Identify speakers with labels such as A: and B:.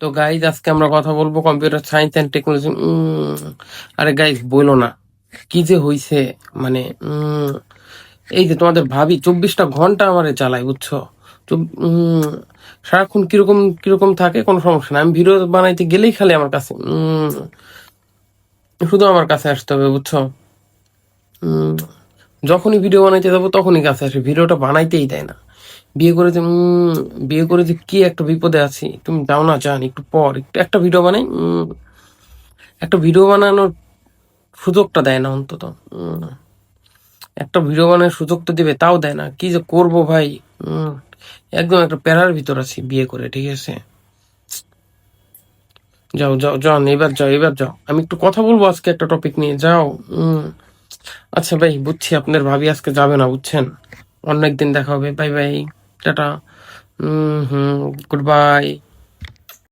A: তো গাইজ আজকে আমরা কথা বলব কম্পিউটার সায়েন্স অ্যান্ড টেকনোলজি আরে গাইজ বলো না। কি যে হইছে মানে এই যে তোমাদের ভাবি চব্বিশটা ঘণ্টা আমারে চালায়, বুঝছ? সারাক্ষণ কীরকম কীরকম থাকে, কোনো সমস্যা না আমি ভিডিও বানাইতে গেলেই খালি আমার কাছে শুধু আমার কাছে আসতে হবে, বুঝছ? যখনই ভিডিও বানাইতে যাব তখনই কাছে আসে ভিডিওটা বানাইতেই দেয় না। বিয়ে করে যে বিয়ে করে যে কি একটা বিপদে আছি? তুমি যাও না জান একটু পর, একটু একটা ভিডিও বানাই একটা ভিডিও বানানোর সুযোগটা দেয় না অন্তত একটা ভিডিও বানানোর সুযোগ তো দেবে, তাও দেয় না, কি যে করব ভাই একদম একটা প্যারার ভিতর আছি বিয়ে করে, ঠিক আছে? যাও যাও যাও এবার যাও এবার যাও, আমি একটু কথা বলব আজকে একটা টপিক নিয়ে, যাও আচ্ছা ভাই, বুঝছি আপনার ভাবি আজকে যাবে না, বুঝছেন? অন্য একদিন দেখা হবে বাই বাই টাটা। হুম হুম গুড বাই